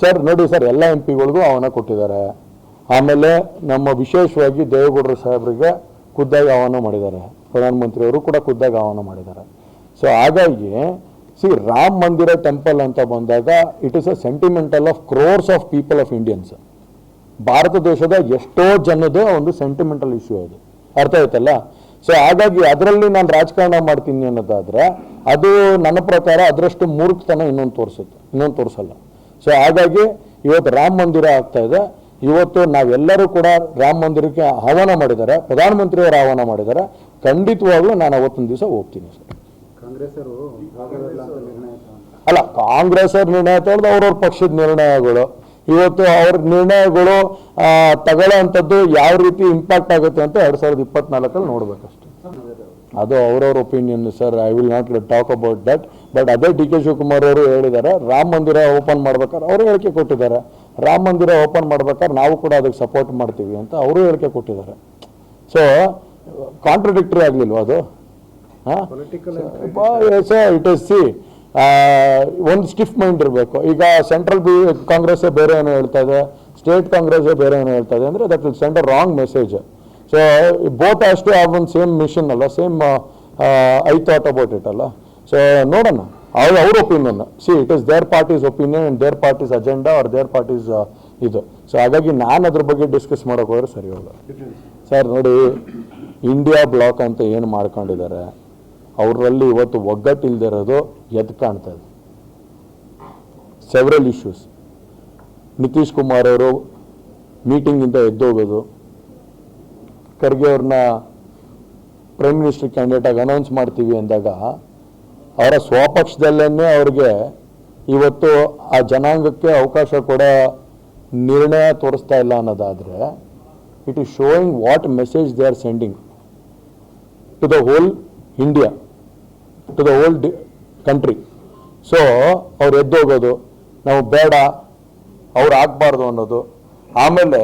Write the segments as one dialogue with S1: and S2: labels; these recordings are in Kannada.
S1: ಸರ್, ನೋಡಿ ಸರ್, ಎಲ್ಲ ಎಂ ಪಿಗಳಿಗೂ ಆಹ್ವಾನ ಕೊಟ್ಟಿದ್ದಾರೆ. ಆಮೇಲೆ ನಮ್ಮ ವಿಶೇಷವಾಗಿ ದೇವೇಗೌಡರು ಸಾಹೇಬರಿಗೆ ಖುದ್ದಾಗಿ ಆಹ್ವಾನ ಮಾಡಿದ್ದಾರೆ. ಪ್ರಧಾನಮಂತ್ರಿಯವರು ಕೂಡ ಖುದ್ದಾಗಿ ಆಹ್ವಾನ ಮಾಡಿದ್ದಾರೆ. ಸೊ ಹಾಗಾಗಿ ಸಿ ರಾಮ್ ಮಂದಿರ ಟೆಂಪಲ್ ಅಂತ ಬಂದಾಗ it is a sentimental of crores of people of Indians Bharat ದೇಶದ ಎಷ್ಟೋ ಜನದ ಒಂದು ಸೆಂಟಿಮೆಂಟಲ್ ಇಶ್ಯೂ ಅದು. ಅರ್ಥ ಆಯ್ತಲ್ಲ? ಸೊ ಹಾಗಾಗಿ ಅದರಲ್ಲಿ ನಾನು ರಾಜಕಾರಣ ಮಾಡ್ತೀನಿ ಅನ್ನೋದಾದ್ರೆ, ಅದು ನನ್ನ ಪ್ರಕಾರ ಅದರಷ್ಟು ಮೂರ್ಖತನ ಇನ್ನೊಂದು ತೋರಿಸುತ್ತೆ. ಇನ್ನೊಂದು ತೋರಿಸಲ್ಲ. ಸೊ ಹಾಗಾಗಿ ಇವತ್ತು ರಾಮ ಮಂದಿರ ಆಗ್ತಾ ಇದೆ. ಇವತ್ತು ನಾವೆಲ್ಲರೂ ಕೂಡ ರಾಮ ಮಂದಿರಕ್ಕೆ ಆಹ್ವಾನ ಮಾಡಿದ್ದಾರೆ. ಪ್ರಧಾನಮಂತ್ರಿಯವರು ಆಹ್ವಾನ ಮಾಡಿದ್ದಾರೆ. ಖಂಡಿತವಾಗ್ಲೂ ನಾನು ಅವತ್ತೊಂದು ದಿವಸ ಹೋಗ್ತೀನಿ ಸರ್. ಅಲ್ಲ ಕಾಂಗ್ರೆಸ್ ಅವ್ರ ನಿರ್ಣಯ ತಗೊಳ್ದು ಅವ್ರವ್ರ ಪಕ್ಷದ ನಿರ್ಣಯಗಳು. ಇವತ್ತು ಅವ್ರ ನಿರ್ಣಯಗಳು ತಗೊಳ್ಳೋ ಯಾವ ರೀತಿ ಇಂಪ್ಯಾಕ್ಟ್ ಆಗುತ್ತೆ ಅಂತ ಎರಡ್ ಸಾವಿರದ ಇಪ್ಪತ್ನಾಲ್ಕಲ್ಲಿ ನೋಡ್ಬೇಕಷ್ಟೆ. ಅದು ಅವ್ರವ್ರ opinion sir I will not talk about that but ಅದೇ ಡಿ ಕೆ ಶಿವಕುಮಾರ್ ಅವರು ಹೇಳಿದ್ದಾರೆ ರಾಮ ಮಂದಿರ ಓಪನ್ ಮಾಡ್ಬೇಕಾದ್ರೆ ಅವರು ಹೇಳಿಕೆ ಕೊಟ್ಟಿದ್ದಾರೆ. ರಾಮ ಮಂದಿರ ಓಪನ್ ಮಾಡ್ಬೇಕಾದ್ರೆ ನಾವು ಕೂಡ ಅದಕ್ಕೆ ಸಪೋರ್ಟ್ ಮಾಡ್ತೀವಿ ಅಂತ ಅವರು ಹೇಳಿಕೆ ಕೊಟ್ಟಿದ್ದಾರೆ. ಸೊ ಕಾಂಟ್ರಡಿಕ್ಟರಿ ಆಗಲಿಲ್ವ ಅದು? ಹಾಂ? ಇಟ್ ಇಸ್ ಸಿ ಒಂದು ಸ್ಟಿಫ್ ಮೈಂಡ್ ಇರಬೇಕು. ಈಗ ಸೆಂಟ್ರಲ್ ಬಿ ಕಾಂಗ್ರೆಸ್ ಬೇರೆ ಏನು ಹೇಳ್ತಾ ಇದೆ ಸ್ಟೇಟ್ ಕಾಂಗ್ರೆಸ್ ಬೇರೆ ಏನೋ ಹೇಳ್ತಾ ಇದೆ ಅಂದರೆ that will send a wrong message so both ಅಷ್ಟು ಹ್ಯಾವ್ ಒಂದು ಸೇಮ್ ಮಿಷನ್ ಅಲ್ಲ same I thought about it ಅಲ್ಲ. ಸೊ ನೋಡೋಣ. ಅವ್ರ ಅವ್ರ opinion see it is their parties opinion and their parties agenda are their parties ಇದು. ಸೊ ಹಾಗಾಗಿ ನಾನು ಅದ್ರ ಬಗ್ಗೆ ಡಿಸ್ಕಸ್ ಮಾಡೋಕೆ ಹೋದ್ರೆ ಸರಿ ಹೋಗಲ್ಲ ಸರ್ ನೋಡಿ ಇಂಡಿಯಾ ಬ್ಲಾಕ್ ಅಂತ ಏನು ಮಾಡ್ಕೊಂಡಿದ್ದಾರೆ? ಅವರಲ್ಲಿ ಇವತ್ತು ಒಗ್ಗಟ್ಟು ಒಗ್ಗಟ್ಟಿಲ್ದಿರೋದು ಎದ್ದು ಕಾಣ್ತಾ ಇದೆ. ಸೆವ್ರಲ್ ಇಶ್ಯೂಸ್ ನಿತೀಶ್ ಕುಮಾರ್ ಅವರು ಮೀಟಿಂಗಿಂದ ಎದ್ದೋಗೋದು ಖರ್ಗೆ ಅವ್ರನ್ನ ಪ್ರೈಮ್ ಮಿನಿಸ್ಟರ್ ಕ್ಯಾಂಡಿಡೇಟ್ ಆಗಿ ಅನೌನ್ಸ್ ಮಾಡ್ತೀವಿ ಅಂದಾಗ ಅವರ ಸ್ವಪಕ್ಷದಲ್ಲೇ ಅವ್ರಿಗೆ ಇವತ್ತು ಆ ಜನಾಂಗಕ್ಕೆ ಅವಕಾಶ ಕೊಡೋ ನಿರ್ಣಯ ತೋರಿಸ್ತಾ ಇಲ್ಲ ಅನ್ನೋದಾದರೆ it is showing what message they are sending to the whole India to the whole country so ಅವ್ರು ಎದ್ದೋಗೋದು ನಾವು ಬೇಡ, ಅವ್ರು ಆಗಬಾರ್ದು ಅನ್ನೋದು. ಆಮೇಲೆ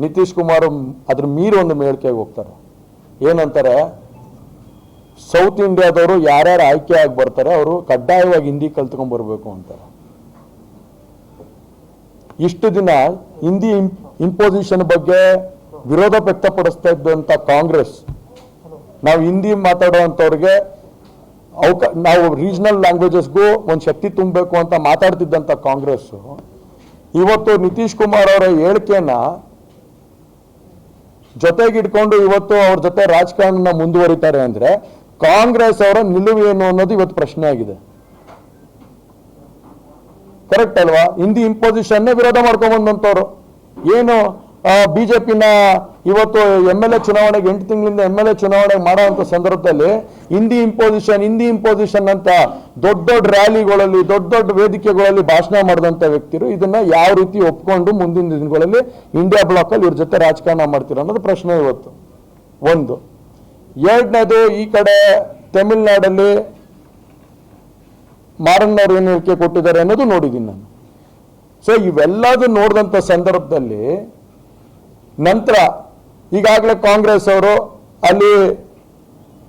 S1: ನಿತೀಶ್ ಕುಮಾರ್ ಅದ್ರ ಮೀರಿ ಒಂದು ಮೇಳಿಕೆಗೆ ಹೋಗ್ತಾರೆ. ಏನಂತಾರೆ? ಸೌತ್ ಇಂಡಿಯಾದವರು ಯಾರ್ಯಾರು ಆಯ್ಕೆ ಆಗಿ ಬರ್ತಾರೆ, ಅವರು ಕಡ್ಡಾಯವಾಗಿ ಹಿಂದಿ ಕಲ್ತ್ಕೊಂಡ್ ಬರ್ಬೇಕು ಅಂತಾರೆ. ಇಷ್ಟು ದಿನ ಹಿಂದಿ ಇಂಪೋಸಿಷನ್ ಬಗ್ಗೆ ವಿರೋಧ ವ್ಯಕ್ತಪಡಿಸ್ತಾ ಇದ್ದಂತ ಕಾಂಗ್ರೆಸ್, ನಾವು ಹಿಂದಿ ಮಾತಾಡುವಂಥವ್ರಿಗೆ ಅವಕ, ನಾವು ರೀಜನಲ್ ಲ್ಯಾಂಗ್ವೇಜಸ್ಗೂ ಒಂದು ಶಕ್ತಿ ತುಂಬಬೇಕು ಅಂತ ಮಾತಾಡ್ತಿದ್ದಂಥ ಕಾಂಗ್ರೆಸ್, ಇವತ್ತು ನಿತೀಶ್ ಕುಮಾರ್ ಅವರ ಹೇಳಿಕೆನ ಜೊತೆಗಿಟ್ಕೊಂಡು ಇವತ್ತು ಅವ್ರ ಜೊತೆ ರಾಜಕಾರಣ ಮುಂದುವರಿತಾರೆ ಅಂದ್ರೆ ಕಾಂಗ್ರೆಸ್ ಅವರ ನಿಲುವು ಏನು ಅನ್ನೋದು ಇವತ್ತು ಪ್ರಶ್ನೆ ಆಗಿದೆ. ಕರೆಕ್ಟ್ ಅಲ್ವಾ? ಹಿಂದಿ ಇಂಪೋಸಿಷನ್ನೇ ವಿರೋಧ ಮಾಡ್ಕೊಂಡ್ ಬಂದಂತವ್ರು. ಏನು ಬಿಜೆಪಿನ ಇವತ್ತು ಎಂ ಎಲ್ ಎ ಚುನಾವಣೆಗೆ ಎಂಟು ತಿಂಗಳಿಂದ ಎಂ ಎಲ್ ಎ ಚುನಾವಣೆಗೆ ಮಾಡುವಂತ ಸಂದರ್ಭದಲ್ಲಿ ಹಿಂದಿ ಇಂಪೋಸಿಷನ್ ಹಿಂದಿ ಇಂಪೋಸಿಷನ್ ಅಂತ ದೊಡ್ಡ ದೊಡ್ಡ ರ್ಯಾಲಿಗಳಲ್ಲಿ ದೊಡ್ಡ ದೊಡ್ಡ ವೇದಿಕೆಗಳಲ್ಲಿ ಭಾಷಣ ಮಾಡಿದಂಥ ವ್ಯಕ್ತಿರು. ಇದನ್ನ ಯಾವ ರೀತಿ ಒಪ್ಕೊಂಡು ಮುಂದಿನ ದಿನಗಳಲ್ಲಿ ಇಂಡಿಯಾ ಬ್ಲಾಕ್ ಅಲ್ಲಿ ಇವ್ರ ಜೊತೆ ರಾಜಕಾರಣ ಮಾಡ್ತೀರ ಅನ್ನೋದು ಪ್ರಶ್ನೆ ಇವತ್ತು. ಒಂದು. ಎರಡನೇದು ಈ ಕಡೆ ತಮಿಳ್ನಾಡಲ್ಲಿ ಮಾರಣ್ಣವ್ರು ಏನು ಹೇಳಿಕೆ ಕೊಟ್ಟಿದ್ದಾರೆ ಅನ್ನೋದು ನೋಡಿದ್ದೀನಿ ನಾನು. ಸೊ ಇವೆಲ್ಲದು ನೋಡಿದಂಥ ಸಂದರ್ಭದಲ್ಲಿ ನಂತರ ಈಗಾಗಲೇ ಕಾಂಗ್ರೆಸ್ ಅವರು ಅಲ್ಲಿ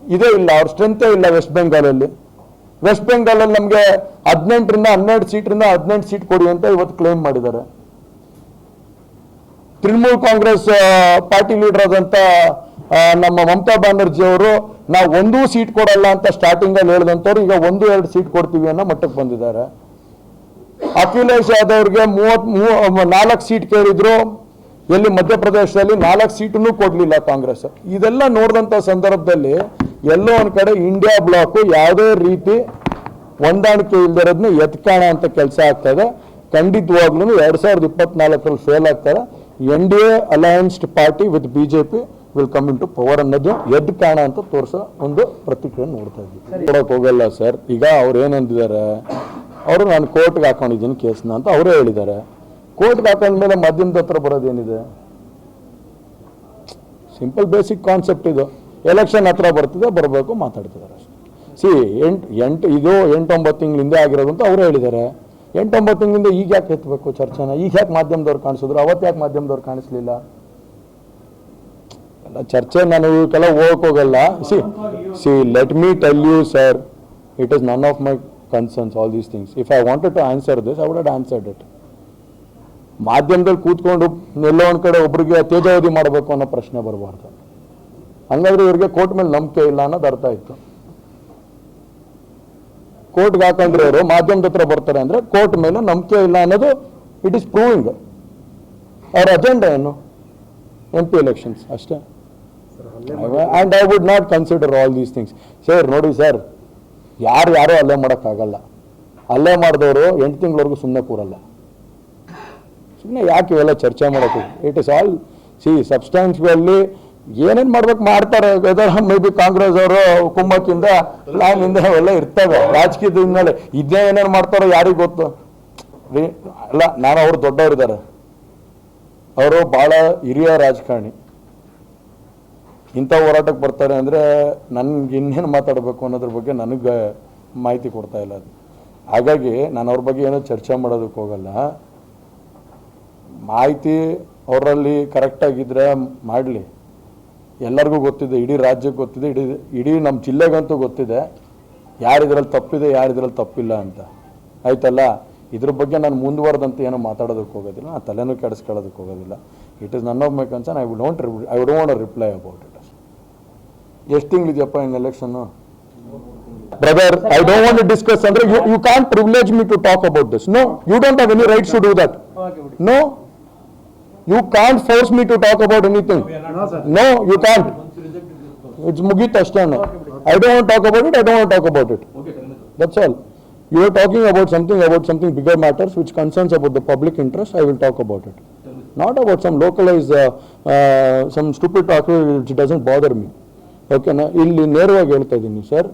S1: ಇದೇ ಇಲ್ಲ ಅವ್ರ ಸ್ಟ್ರೆಂತೇ ಇಲ್ಲ ವೆಸ್ಟ್ ಬೆಂಗಾಲಲ್ಲಿ ವೆಸ್ಟ್ ಬೆಂಗಾಲಲ್ಲಿ ನಮಗೆ ಹದಿನೆಂಟರಿಂದ ಹನ್ನೆರಡು ಸೀಟ್ರಿಂದ ಹದಿನೆಂಟು ಸೀಟ್ ಕೊಡಿ ಅಂತ ಇವತ್ತು ಕ್ಲೇಮ್ ಮಾಡಿದ್ದಾರೆ. ತೃಣಮೂಲ್ ಕಾಂಗ್ರೆಸ್ ಪಾರ್ಟಿ ಲೀಡರ್ ಆದಂತ ಆ, ನಮ್ಮ ಮಮತಾ ಬ್ಯಾನರ್ಜಿ ಅವರು, ನಾವು ಒಂದೂ ಸೀಟ್ ಕೊಡಲ್ಲ ಅಂತ ಸ್ಟಾರ್ಟಿಂಗ್ ಅಲ್ಲಿ ಹೇಳಿದಂಥವ್ರು ಈಗ ಒಂದು, ಎರಡು ಸೀಟ್ ಕೊಡ್ತೀವಿ ಅನ್ನೋ ಮಟ್ಟಕ್ಕೆ ಬಂದಿದ್ದಾರೆ. ಅಖಿಲೇಶ್ ಯಾದವ್ ಅವ್ರಿಗೆ ಮೂವತ್ ನಾಲ್ಕು ಸೀಟ್ ಕೇಳಿದ್ರು, ಎಲ್ಲಿ ಮಧ್ಯಪ್ರದೇಶದಲ್ಲಿ ನಾಲ್ಕು ಸೀಟನ್ನು ಕೊಡಲಿಲ್ಲ ಕಾಂಗ್ರೆಸ್. ಇದೆಲ್ಲ ನೋಡಿದಂಥ ಸಂದರ್ಭದಲ್ಲಿ ಎಲ್ಲೋ ಒಂದು ಕಡೆ ಇಂಡಿಯಾ ಬ್ಲಾಕ್ ಯಾವುದೇ ರೀತಿ ಹೊಂದಾಣಿಕೆ ಇಲ್ದಿರೋದನ್ನ ಎತ್ಕಾಣ ಅಂತ ಕೆಲಸ ಆಗ್ತದೆ. ಖಂಡಿತವಾಗ್ಲೂ ಎರಡ್ ಸಾವಿರದ ಇಪ್ಪತ್ನಾಲ್ಕರಲ್ಲಿ ಫೇಲ್ ಆಗ್ತಾರೆ N D A allianced party with BJP will come into power ಅನ್ನೋದು ಎದ್ದು ಕಾಣ ಅಂತ ತೋರಿಸೋ ಒಂದು ಪ್ರತಿಕ್ರಿಯೆ ನೋಡ್ತಾ ಇದ್ದೀವಿ ಕೊಡಕ್ ಹೋಗಲ್ಲ ಸರ್. ಈಗ ಅವ್ರು ಏನಂದಿದ್ದಾರೆ ಅವರು ನಾನು ಕೋರ್ಟ್ಗೆ ಹಾಕೊಂಡಿದ್ದೀನಿ ಕೇಸ್ನ ಅಂತ ಅವರೇ ಹೇಳಿದ್ದಾರೆ. ಕೋರ್ಟ್ಗೆ ಹಾಕೊಂಡ್ಮೇಲೆ ಮಾಧ್ಯಮದ ಹತ್ರ ಬರೋದೇನಿದೆ? ಸಿಂಪಲ್ ಬೇಸಿಕ್ ಕಾನ್ಸೆಪ್ಟ್ ಇದು. ಎಲೆಕ್ಷನ್ ಹತ್ರ ಬರ್ತಿದೆ ಬರಬೇಕು ಮಾತಾಡ್ತಿದ್ದಾರೆ ಅಷ್ಟೇ. ಸಿ ಎಂಟು ಎಂಟು ಇದು ಎಂಟೊಂಬತ್ತು ತಿಂಗಳಿಂದ ಆಗಿರೋದು ಅಂತ ಅವರು ಹೇಳಿದ್ದಾರೆ. ಎಂಟೊಂಬತ್ತು ತಿಂಗಳಿಂದ ಈಗ ಯಾಕೆ ಎತ್ತಬೇಕು ಚರ್ಚೆನ? ಈಗ ಯಾಕೆ ಮಾಧ್ಯಮದವ್ರು ಕಾಣಿಸಿದ್ರು? ಅವತ್ತು ಯಾಕೆ ಮಾಧ್ಯಮದವ್ರು ಕಾಣಿಸ್ಲಿಲ್ಲ? ಚರ್ಚೆ ನಾನು ಇವಕ್ಕೆಲ್ಲ ಹೋಗಕ್ ಹೋಗಲ್ಲ. See see let me tell you sir it is none of my concerns all these things if I wanted to answer this I would had answered it ಮಾಧ್ಯಮದಲ್ಲಿ ಕೂತ್ಕೊಂಡು ಎಲ್ಲೋ ಒಂದು ಕಡೆ ಒಬ್ರಿಗೆ ತೇಜಾವಧಿ ಮಾಡಬೇಕು ಅನ್ನೋ ಪ್ರಶ್ನೆ ಬರಬಾರ್ದು. ಹಂಗಾದ್ರೆ ಇವರಿಗೆ ಕೋರ್ಟ್ ಮೇಲೆ ನಂಬಿಕೆ ಇಲ್ಲ ಅನ್ನೋದು ಅರ್ಥ ಆಯ್ತು. ಕೋರ್ಟ್ಗೆ ಹಾಕೊಂಡ್ರೆ ಅವರು ಮಾಧ್ಯಮದ ಹತ್ರ ಬರ್ತಾರೆ ಅಂದ್ರೆ ಕೋರ್ಟ್ ಮೇಲೆ ನಂಬಿಕೆ ಇಲ್ಲ ಅನ್ನೋದು ಇಟ್ ಈಸ್ ಪ್ರೂವಿಂಗ್ ಅವ್ರ ಅಜೆಂಡಾ ಏನು? ಎಂ ಪಿ ಎಲೆಕ್ಷನ್ಸ್ ಅಷ್ಟೇ. And I would not consider all these things sir ನೋಡಿ ಸರ್ ಯಾರು ಯಾರು ಅಲ್ಲೇ ಮಾಡೋಕ್ಕಾಗಲ್ಲ. ಅಲ್ಲೇ ಮಾಡಿದವರು ಎಂಟು ತಿಂಗಳವರೆಗೂ ಸುಮ್ಮನೆ ಕೂರಲ್ಲ. ಸುಮ್ಮನೆ ಯಾಕೆ ಇವೆಲ್ಲ ಚರ್ಚೆ ಮಾಡೋಕ್ಕೆ ಇಟ್ ಇಸ್ ಆಲ್ ಸಿ ಸಬ್ಸ್ಟಾನ್ಸ್ಗಳಲ್ಲಿ ಏನೇನು ಮಾಡ್ಬೇಕು ಮಾಡ್ತಾರೆ ವೆದರ್ ಮೇ ಬಿ ಕಾಂಗ್ರೆಸ್ ಅವರು ಕುಮ್ಮಕ್ಕಿಂದ ಪ್ಲಾನಿಂದ ಅವೆಲ್ಲ ಇರ್ತವೆ. ರಾಜಕೀಯದ ಹಿನ್ನೆಲೆ ಇದೇ ಏನೇನು ಮಾಡ್ತಾರೋ ಯಾರಿಗೆ ಗೊತ್ತು? ಅಲ್ಲ ನಾನು ಅವರು ದೊಡ್ಡವರಿದ್ದಾರೆ. ಅವರು ಭಾಳ ಹಿರಿಯ ರಾಜಕಾರಣಿ. ಇಂಥ ಹೋರಾಟಕ್ಕೆ ಬರ್ತಾರೆ ಅಂದರೆ ನನಗೆ ಇನ್ನೇನು ಮಾತಾಡಬೇಕು ಅನ್ನೋದ್ರ ಬಗ್ಗೆ ನನಗೆ ಮಾಹಿತಿ ಕೊಡ್ತಾ ಇಲ್ಲ ಅದು. ಹಾಗಾಗಿ ನಾನು ಅವ್ರ ಬಗ್ಗೆ ಏನೋ ಚರ್ಚೆ ಮಾಡೋದಕ್ಕೆ ಹೋಗಲ್ಲ. ಮಾಹಿತಿ ಅವರಲ್ಲಿ ಕರೆಕ್ಟಾಗಿದ್ದರೆ ಮಾಡಲಿ. ಎಲ್ಲರಿಗೂ ಗೊತ್ತಿದೆ, ಇಡೀ ರಾಜ್ಯಕ್ಕೆ ಗೊತ್ತಿದೆ, ಇಡೀ ಇಡೀ ನಮ್ಮ ಜಿಲ್ಲೆಗಂತೂ ಗೊತ್ತಿದೆ. ಯಾರಿದ್ರಲ್ಲಿ ತಪ್ಪಿದೆ ಯಾರಿದ್ರಲ್ಲಿ ತಪ್ಪಿಲ್ಲ ಅಂತ. ಆಯ್ತಲ್ಲ? ಇದ್ರ ಬಗ್ಗೆ ನಾನು ಮುಂದುವರೆದಂತೆ ಏನೋ ಮಾತಾಡೋದಕ್ಕೆ ಹೋಗೋದಿಲ್ಲ. ಆ ತಲೆನೂ ಕೆಡಿಸ್ಕೊಳ್ಳೋದಕ್ಕೆ ಹೋಗೋದಿಲ್ಲ. It is none of my concern I would don't I would want reply about it ಎಷ್ಟು ತಿಂಗಳಿದೆಯಪ್ಪ ಹಿಂಗೆ election brother I don't want discuss ಅಂದ್ರೆ you you can't privilege me to talk about this no you don't have any rights to do that no you can't force me to talk about anything
S2: no sir
S1: no you can't it's ಮುಗೀತು ಅಷ್ಟೇ I don't talk about it I don't talk about it that's all you are talking about something about something bigger matters which concerns about the public interest I will talk about it not about some localise some stupid talk which doesn't bother me ಓಕೆನಾ ಇಲ್ಲಿ ನೇರವಾಗಿ ಹೇಳ್ತಾ ಇದ್ದೀನಿ ಸರ್